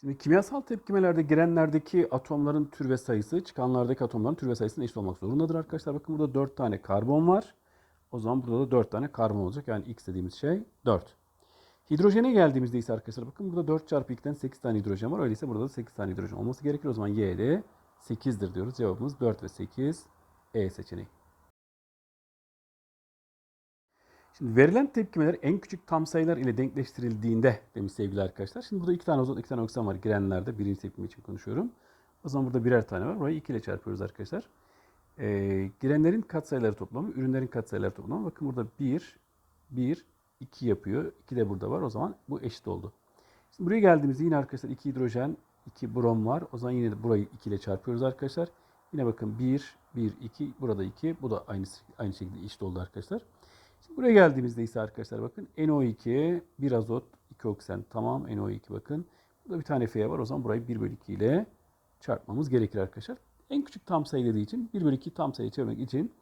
Şimdi kimyasal tepkimelerde girenlerdeki atomların tür ve sayısı çıkanlardaki atomların tür ve sayısının eşit olmak zorundadır arkadaşlar. Bakın burada 4 tane karbon var. O zaman burada da 4 tane karbon olacak. Yani x dediğimiz şey 4. Hidrojene geldiğimizde ise arkadaşlar bakın burada 4 çarpı 2'den 8 tane hidrojen var. Öyleyse burada da 8 tane hidrojen olması gerekir. O zaman y de 8'dir diyoruz. Cevabımız 4 ve 8 E seçeneği. Şimdi verilen tepkimeler en küçük tam sayılar ile denkleştirildiğinde demiş sevgili arkadaşlar. Şimdi burada iki tane azot, iki tane oksijen var girenlerde. Birinci tepkime için konuşuyorum. O zaman burada birer tane var. Burayı 2 ile çarpıyoruz arkadaşlar. Ee, girenlerin katsayıları toplamı, ürünlerin katsayıları toplamı. Bakın burada 1, 1, 2 yapıyor. 2 de burada var. O zaman bu eşit oldu. Şimdi buraya geldiğimizde yine arkadaşlar 2 hidrojen, 2 brom var. O zaman yine de burayı 2 ile çarpıyoruz arkadaşlar. Yine bakın 1, 1, 2, burada 2. Bu da aynı, aynı şekilde eşit oldu arkadaşlar. Şimdi buraya geldiğimizde ise arkadaşlar bakın NO2, 1 azot, 2 oksijen. Tamam NO2 bakın. Burada bir tane F var. O zaman burayı 1 bölü 2 ile çarpmamız gerekir arkadaşlar. En küçük tam sayı dediği için 1 bölü 2 tam sayı çevirmek için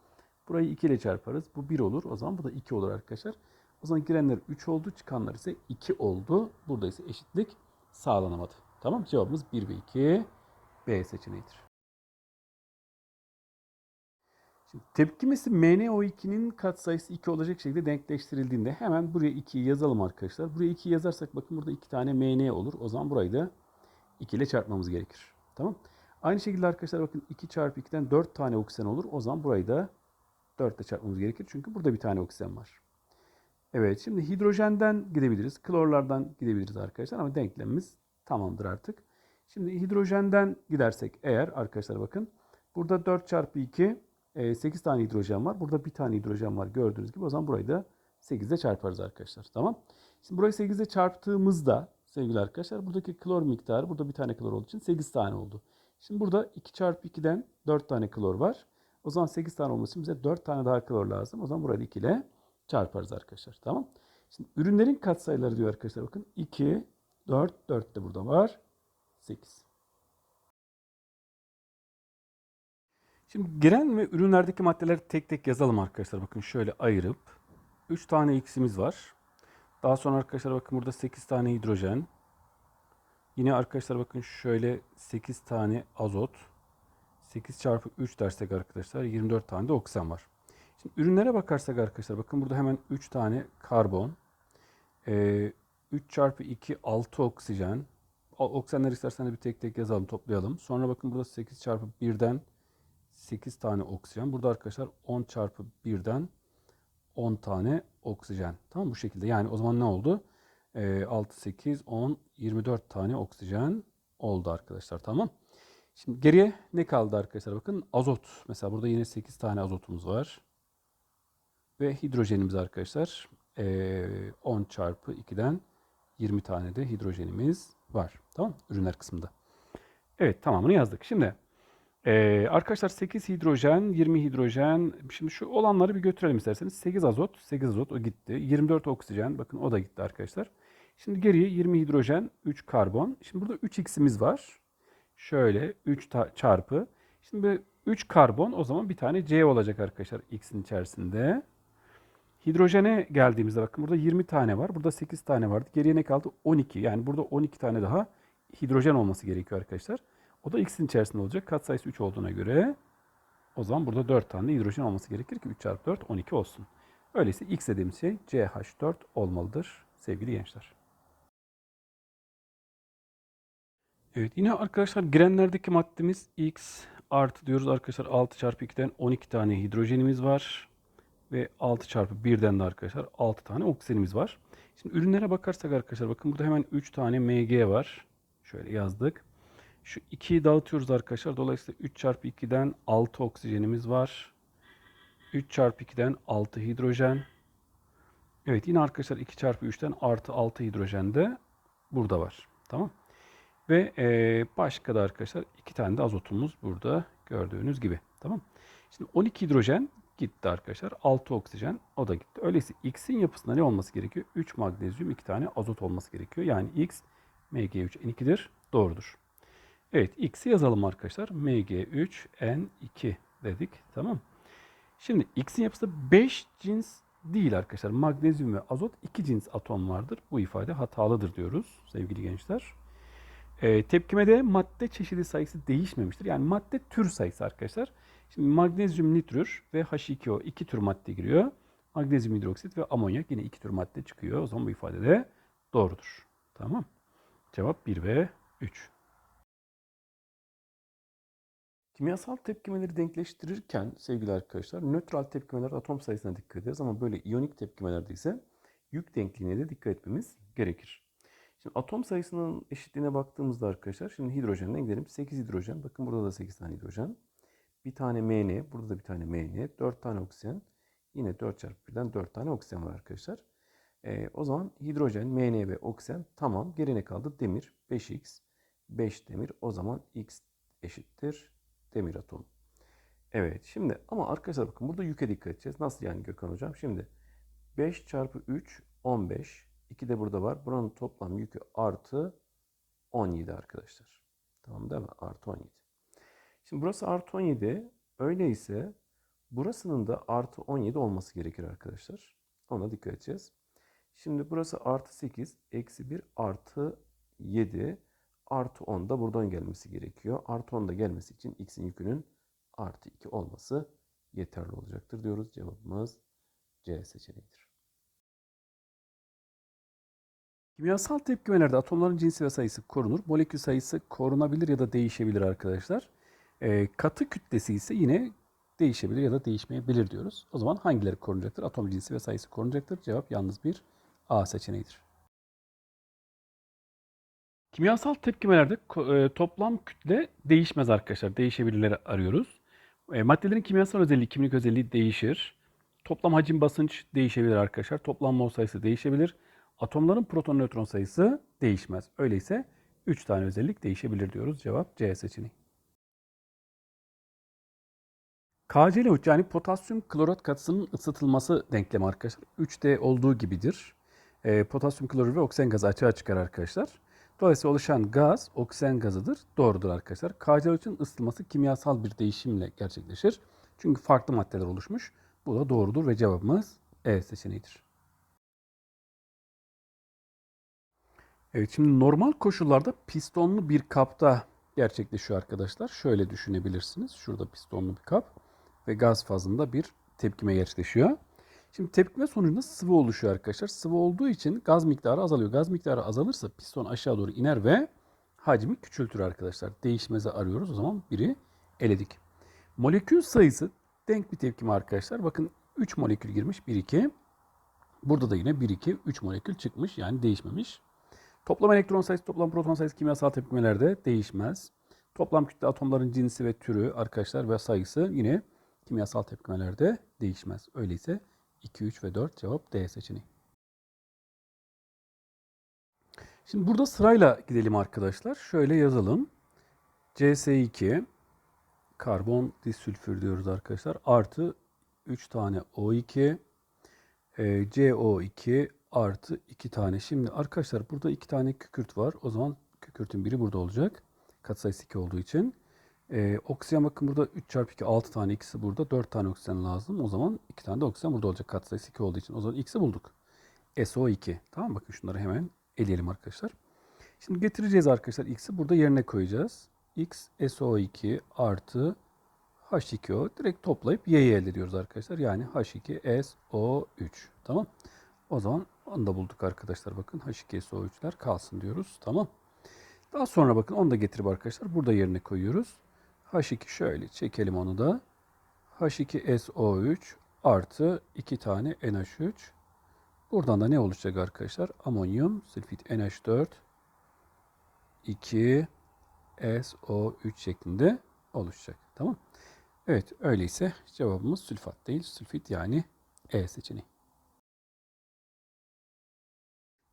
burayı 2 ile çarparız. Bu 1 olur. O zaman bu da 2 olur arkadaşlar. O zaman girenler 3 oldu. Çıkanlar ise 2 oldu. Burada ise eşitlik sağlanamadı. Tamam Cevabımız 1 ve 2 B seçeneğidir. Tepkimesi MnO2'nin katsayısı 2 olacak şekilde denkleştirildiğinde hemen buraya 2'yi yazalım arkadaşlar. Buraya 2'yi yazarsak bakın burada 2 tane Mn olur. O zaman burayı da 2 ile çarpmamız gerekir. Tamam. Aynı şekilde arkadaşlar bakın 2 çarpı 2'den 4 tane oksijen olur. O zaman burayı da 4 ile çarpmamız gerekir. Çünkü burada bir tane oksijen var. Evet şimdi hidrojenden gidebiliriz. Klorlardan gidebiliriz arkadaşlar ama denklemimiz tamamdır artık. Şimdi hidrojenden gidersek eğer arkadaşlar bakın burada 4 çarpı 2 8 tane hidrojen var. Burada bir tane hidrojen var gördüğünüz gibi. O zaman burayı da 8 ile çarparız arkadaşlar. Tamam. Şimdi burayı 8 ile çarptığımızda sevgili arkadaşlar buradaki klor miktarı burada bir tane klor olduğu için 8 tane oldu. Şimdi burada 2 çarpı 2'den 4 tane klor var. O zaman 8 tane olması için bize 4 tane daha klor lazım. O zaman burayı 2 ile çarparız arkadaşlar. Tamam. Şimdi ürünlerin katsayıları diyor arkadaşlar bakın. 2, 4, 4 de burada var. 8. Şimdi giren ve ürünlerdeki maddeleri tek tek yazalım arkadaşlar. Bakın şöyle ayırıp 3 tane x'imiz var. Daha sonra arkadaşlar bakın burada 8 tane hidrojen. Yine arkadaşlar bakın şöyle 8 tane azot. 8 çarpı 3 dersek arkadaşlar 24 tane de oksijen var. Şimdi ürünlere bakarsak arkadaşlar bakın burada hemen 3 tane karbon. Ee, 3 çarpı 2 6 oksijen. Oksijenleri isterseniz bir tek tek yazalım toplayalım. Sonra bakın burada 8 çarpı 1'den 8 tane oksijen. Burada arkadaşlar 10 çarpı 1'den 10 tane oksijen. Tamam bu şekilde. Yani o zaman ne oldu? Ee, 6, 8, 10, 24 tane oksijen oldu arkadaşlar. Tamam. Şimdi geriye ne kaldı arkadaşlar? Bakın azot. Mesela burada yine 8 tane azotumuz var. Ve hidrojenimiz arkadaşlar ee, 10 çarpı 2'den 20 tane de hidrojenimiz var. Tamam Ürünler kısmında. Evet tamamını yazdık. Şimdi ee, arkadaşlar 8 hidrojen, 20 hidrojen. Şimdi şu olanları bir götürelim isterseniz. 8 azot, 8 azot o gitti. 24 oksijen, bakın o da gitti arkadaşlar. Şimdi geriye 20 hidrojen, 3 karbon. Şimdi burada 3x'imiz var. Şöyle 3 çarpı. Şimdi 3 karbon o zaman bir tane C olacak arkadaşlar x'in içerisinde. Hidrojene geldiğimizde bakın burada 20 tane var. Burada 8 tane vardı. Geriye ne kaldı? 12. Yani burada 12 tane daha hidrojen olması gerekiyor arkadaşlar. O da x'in içerisinde olacak. Katsayısı 3 olduğuna göre o zaman burada 4 tane hidrojen olması gerekir ki 3 çarpı 4 12 olsun. Öyleyse x dediğimiz şey CH4 olmalıdır sevgili gençler. Evet yine arkadaşlar girenlerdeki maddemiz x artı diyoruz arkadaşlar 6 çarpı 2'den 12 tane hidrojenimiz var. Ve 6 çarpı 1'den de arkadaşlar 6 tane oksijenimiz var. Şimdi ürünlere bakarsak arkadaşlar bakın burada hemen 3 tane Mg var. Şöyle yazdık. Şu 2'yi dağıtıyoruz arkadaşlar. Dolayısıyla 3 çarpı 2'den 6 oksijenimiz var. 3 çarpı 2'den 6 hidrojen. Evet yine arkadaşlar 2 çarpı 3'ten artı 6 hidrojen de burada var. Tamam. Ve e, başka da arkadaşlar 2 tane de azotumuz burada gördüğünüz gibi. Tamam. Şimdi 12 hidrojen gitti arkadaşlar. 6 oksijen o da gitti. Öyleyse X'in yapısında ne olması gerekiyor? 3 magnezyum 2 tane azot olması gerekiyor. Yani X Mg3N2'dir. Doğrudur. Evet x'i yazalım arkadaşlar. Mg3N2 dedik. Tamam. Şimdi x'in yapısı 5 cins değil arkadaşlar. Magnezyum ve azot 2 cins atom vardır. Bu ifade hatalıdır diyoruz sevgili gençler. E, tepkimede madde çeşidi sayısı değişmemiştir. Yani madde tür sayısı arkadaşlar. Şimdi magnezyum nitrür ve H2O iki tür madde giriyor. Magnezyum hidroksit ve amonyak yine iki tür madde çıkıyor. O zaman bu ifade de doğrudur. Tamam. Cevap 1 ve 3. Kimyasal tepkimeleri denkleştirirken sevgili arkadaşlar nötral tepkimeler atom sayısına dikkat ederiz ama böyle iyonik tepkimelerde ise yük denkliğine de dikkat etmemiz gerekir. Şimdi atom sayısının eşitliğine baktığımızda arkadaşlar şimdi hidrojenden gidelim. 8 hidrojen. Bakın burada da 8 tane hidrojen. Bir tane MN. Burada da bir tane MN. 4 tane oksijen. Yine 4 çarpı 1'den 4 tane oksijen var arkadaşlar. Ee, o zaman hidrojen, MN ve oksijen tamam. Geri ne kaldı? Demir. 5x. 5 demir. O zaman x eşittir demir atomu. Evet şimdi ama arkadaşlar bakın burada yüke dikkat edeceğiz. Nasıl yani Gökhan hocam? Şimdi 5 çarpı 3 15. 2 de burada var. Buranın toplam yükü artı 17 arkadaşlar. Tamam değil mi? Artı 17. Şimdi burası artı 17. Öyleyse burasının da artı 17 olması gerekir arkadaşlar. Ona dikkat edeceğiz. Şimdi burası artı 8, eksi 1, artı 7, artı 10 da buradan gelmesi gerekiyor. Artı 10 da gelmesi için x'in yükünün artı 2 olması yeterli olacaktır diyoruz. Cevabımız C seçeneğidir. Kimyasal tepkimelerde atomların cinsi ve sayısı korunur. Molekül sayısı korunabilir ya da değişebilir arkadaşlar. Ee, katı kütlesi ise yine değişebilir ya da değişmeyebilir diyoruz. O zaman hangileri korunacaktır? Atom cinsi ve sayısı korunacaktır. Cevap yalnız bir A seçeneğidir. Kimyasal tepkimelerde e, toplam kütle değişmez arkadaşlar. Değişebilirleri arıyoruz. E, maddelerin kimyasal özelliği, kimlik özelliği değişir. Toplam hacim basınç değişebilir arkadaşlar. Toplam mol sayısı değişebilir. Atomların proton nötron sayısı değişmez. Öyleyse 3 tane özellik değişebilir diyoruz. Cevap C seçeneği. KCl3 yani potasyum klorat katısının ısıtılması denklemi arkadaşlar. 3'te olduğu gibidir. E, potasyum klorür ve oksijen gazı açığa çıkar arkadaşlar. Dolayısıyla oluşan gaz oksijen gazıdır. Doğrudur arkadaşlar. KCl3'ün ısıtılması kimyasal bir değişimle gerçekleşir. Çünkü farklı maddeler oluşmuş. Bu da doğrudur ve cevabımız E seçeneğidir. Evet şimdi normal koşullarda pistonlu bir kapta gerçekleşiyor arkadaşlar. Şöyle düşünebilirsiniz. Şurada pistonlu bir kap ve gaz fazında bir tepkime gerçekleşiyor. Şimdi tepkime sonucunda sıvı oluşuyor arkadaşlar. Sıvı olduğu için gaz miktarı azalıyor. Gaz miktarı azalırsa piston aşağı doğru iner ve hacmi küçültür arkadaşlar. Değişmezi arıyoruz. O zaman biri eledik. Molekül sayısı denk bir tepkime arkadaşlar. Bakın 3 molekül girmiş. 1 2. Burada da yine 1 2 3 molekül çıkmış. Yani değişmemiş. Toplam elektron sayısı, toplam proton sayısı kimyasal tepkimelerde değişmez. Toplam kütle atomların cinsi ve türü arkadaşlar ve sayısı yine kimyasal tepkimelerde değişmez. Öyleyse 2, 3 ve 4 cevap D seçeneği. Şimdi burada sırayla gidelim arkadaşlar. Şöyle yazalım. CS2 karbon disülfür diyoruz arkadaşlar. Artı 3 tane O2 e, CO2 artı 2 tane. Şimdi arkadaşlar burada 2 tane kükürt var. O zaman kükürtün biri burada olacak. Katsayısı 2 olduğu için. Ee, oksijen bakın burada 3 çarpı 2 6 tane ikisi burada 4 tane oksijen lazım. O zaman 2 tane de oksijen burada olacak katsayısı 2 olduğu için. O zaman x'i bulduk. SO2. Tamam bakın şunları hemen eleyelim arkadaşlar. Şimdi getireceğiz arkadaşlar x'i burada yerine koyacağız. x SO2 artı H2O direkt toplayıp y'yi elde ediyoruz arkadaşlar. Yani H2SO3. Tamam. O zaman onu da bulduk arkadaşlar. Bakın H2SO3'ler kalsın diyoruz. Tamam. Daha sonra bakın onu da getirip arkadaşlar burada yerine koyuyoruz. H2 şöyle çekelim onu da. H2SO3 artı 2 tane NH3. Buradan da ne olacak arkadaşlar? Amonyum sülfit NH4 2 SO3 şeklinde oluşacak. Tamam. Evet öyleyse cevabımız sülfat değil sülfit yani E seçeneği.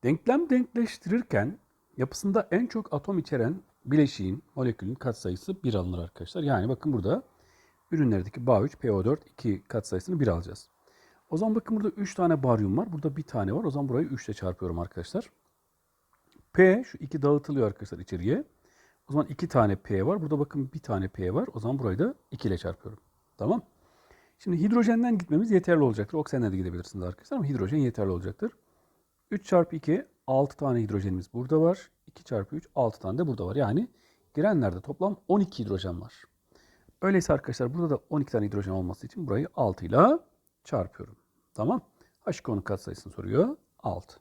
Denklem denkleştirirken yapısında en çok atom içeren bileşiğin, molekülün katsayısı 1 alınır arkadaşlar. Yani bakın burada ürünlerdeki Ba3, PO4 2 katsayısını 1 alacağız. O zaman bakın burada 3 tane baryum var. Burada bir tane var. O zaman burayı 3 ile çarpıyorum arkadaşlar. P şu 2 dağıtılıyor arkadaşlar içeriye. O zaman 2 tane P var. Burada bakın bir tane P var. O zaman burayı da 2 ile çarpıyorum. Tamam. Şimdi hidrojenden gitmemiz yeterli olacaktır. Oksijenden de gidebilirsiniz arkadaşlar ama hidrojen yeterli olacaktır. 3 çarpı 2 6 tane hidrojenimiz burada var. 2 çarpı 3 6 tane de burada var. Yani girenlerde toplam 12 hidrojen var. Öyleyse arkadaşlar burada da 12 tane hidrojen olması için burayı 6 ile çarpıyorum. Tamam. H2O'nun katsayısını soruyor. 6.